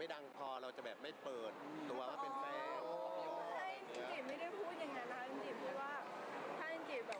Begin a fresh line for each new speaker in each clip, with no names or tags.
ไม่ดังพอเราจะแบบไม่เปิดตัวว่าเป็นแฟน
ใช่จิบไม่ได้พูดอย่างนั้นนะคะจิบพูดว่าถ้าจิบแบบ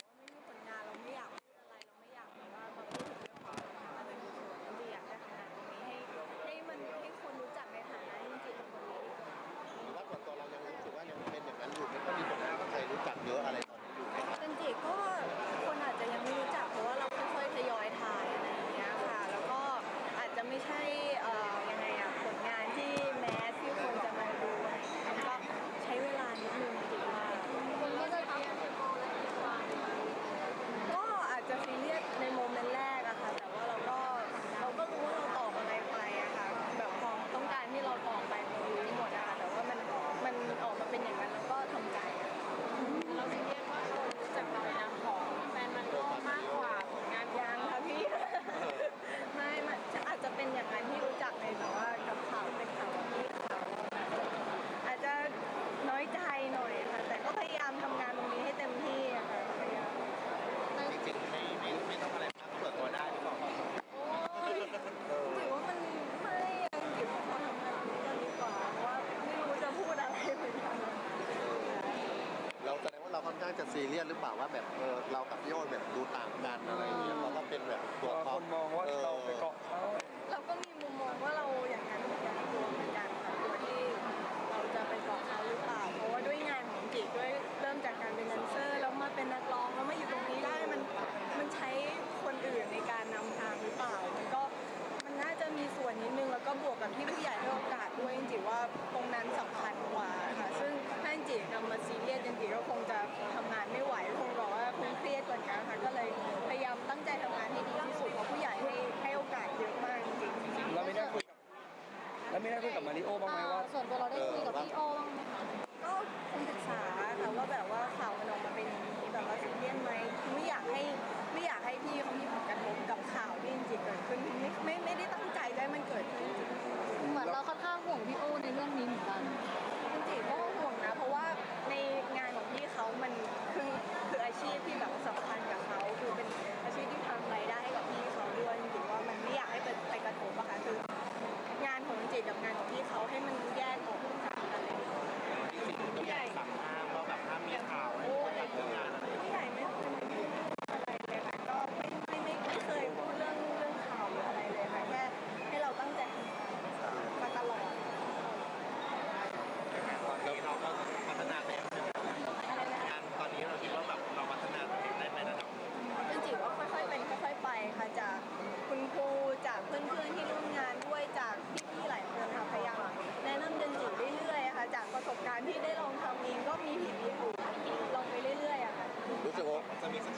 จะ
ซีเรียสหรื
อเปล่าว่าแบบเออเรากับพี่โอ๊แบบดูต่างาริโอบ้างไหม
ว่า ส่วนตัว
เราได้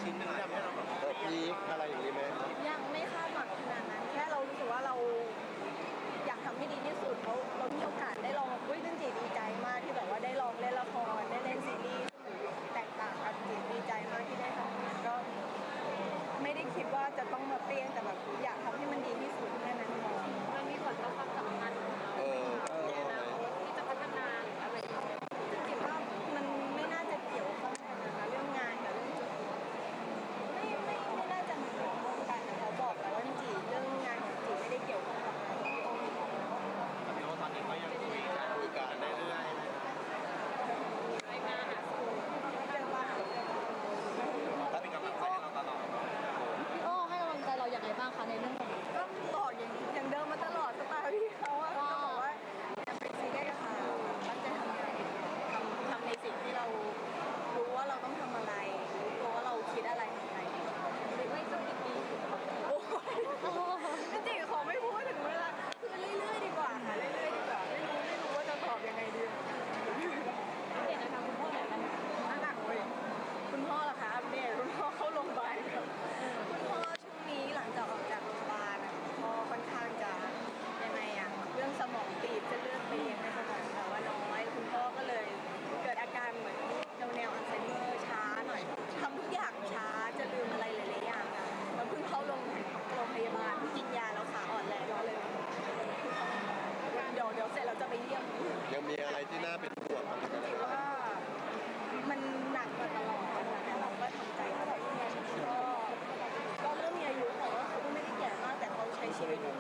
ชิ้นหนึ่ง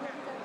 Okay.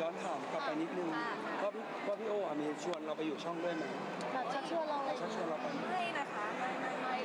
ย้อนถามกลับไปนิดนึงค่ะาพี่พี่โอ้มีชวน
เราไปอยู่ช่อง
ด้วยไหม
แบบชักชวนเราไรชักชวนเราไปไม่นะคะไม่ไม่